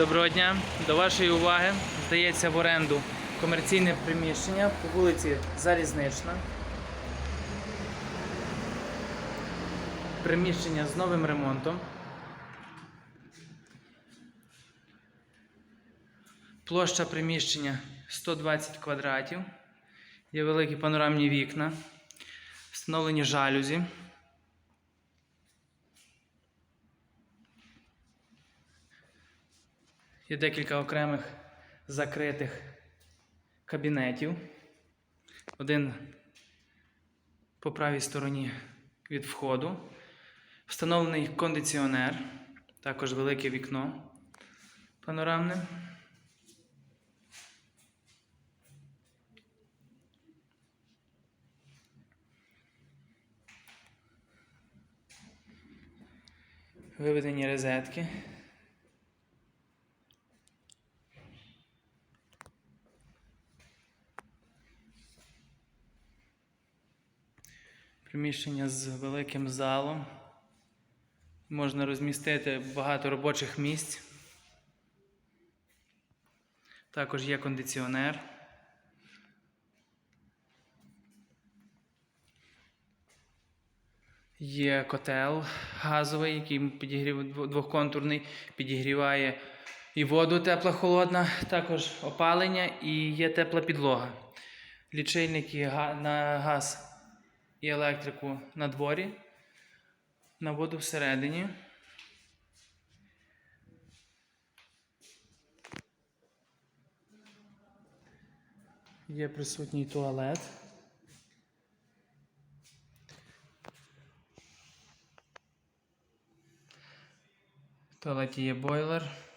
Доброго дня. До вашої уваги здається в оренду комерційне приміщення по вулиці Залізнична. Приміщення з новим ремонтом. Площа приміщення 120 квадратів. Є великі панорамні вікна, встановлені жалюзі. Є декілька окремих закритих кабінетів. Один по правій стороні від входу. Встановлений кондиціонер, також велике вікно панорамне. Виведені розетки. Приміщення з великим залом. Можна розмістити багато робочих місць. Також є кондиціонер. Є котел газовий, який підігрів двохконтурний, підігріває і воду тепла холодна, також опалення і є тепла підлога. Лічильники на газ і електрику на дворі, на воду всередині. Є присутній туалет. В туалеті є бойлер.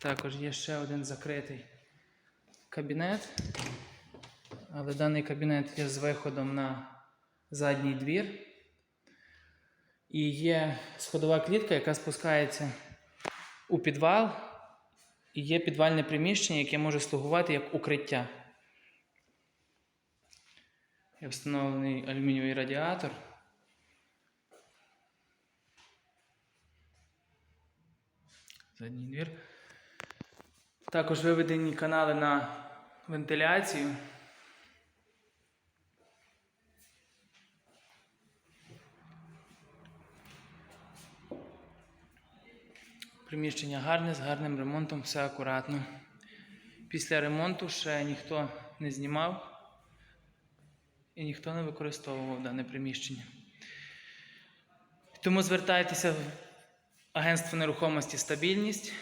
Також є ще один закритий кабінет, але даний кабінет є з виходом на задній двір. І є сходова клітка, яка спускається у підвал, і є підвальне приміщення, яке може слугувати як укриття. Є встановлений алюмінієвий радіатор. Задній двір. Також виведені канали на вентиляцію. Приміщення гарне, з гарним ремонтом, все акуратно. Після ремонту ще ніхто не знімав і ніхто не використовував дане приміщення. Тому звертайтеся в агентство нерухомості стабільність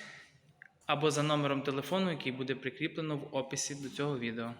або за номером телефону, який буде прикріплено в описі до цього відео.